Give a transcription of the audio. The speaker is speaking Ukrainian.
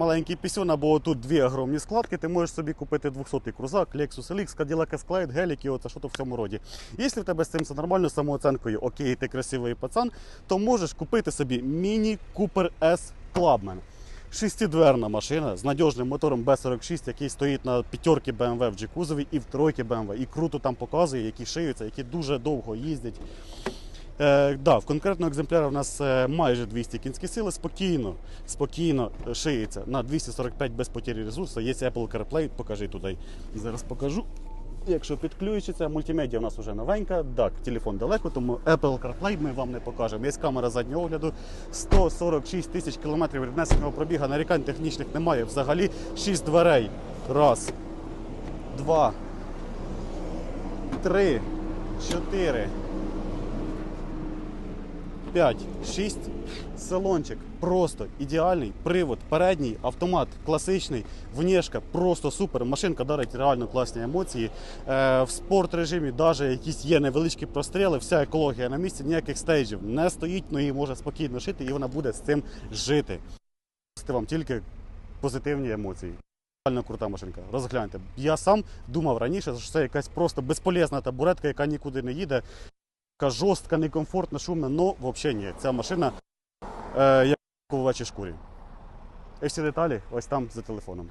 маленький пісюн або тут дві огромні складки, ти можеш собі купити 200-й крузак, Lexus LX, Cadillac Escalade, Гелік і оце що то в цьому роді. Якщо в тебе з цим все нормально, з самооценкою, окей, ти красивий пацан, то можеш купити собі міні Cooper S Clubman. Шестидверна машина з надіжним мотором B46, який стоїть на п'ятерки BMW в G-кузові і в тройки BMW. І круто там показує, які шиються, які дуже довго їздять. Е, да, в конкретного екземпляра в нас е, майже 200 кінські сили, спокійно, спокійно шиється на 245 без потері ресурсу. Є Apple CarPlay, покажи туди. Зараз покажу. Якщо підключиться, мультимедіа у нас вже новенька. Так, телефон далеко, тому Apple CarPlay ми вам не покажемо. Є камера заднього огляду, 146 тисяч кілометрів віднесеного пробіга. Нарікань технічних немає. Взагалі 6 дверей. Раз, два, три, чотири. 5, 6. Салончик просто ідеальний. Привод, передній, автомат класичний, внешка просто супер. Машинка дарить реально класні емоції. Е, в спорт режимі навіть якісь є невеличкі простріли, вся екологія на місці, ніяких стейджів не стоїть, ну її може спокійно шити, і вона буде з цим жити. Вам тільки позитивні емоції. Реально крута машинка. Розгляньте. Я сам думав раніше, що це якась просто безполезна табуретка, яка нікуди не їде така жорстка, некомфортна, шумна, но взагалі ні. Ця машина е, як у овечій шкурі. І всі деталі ось там за телефоном.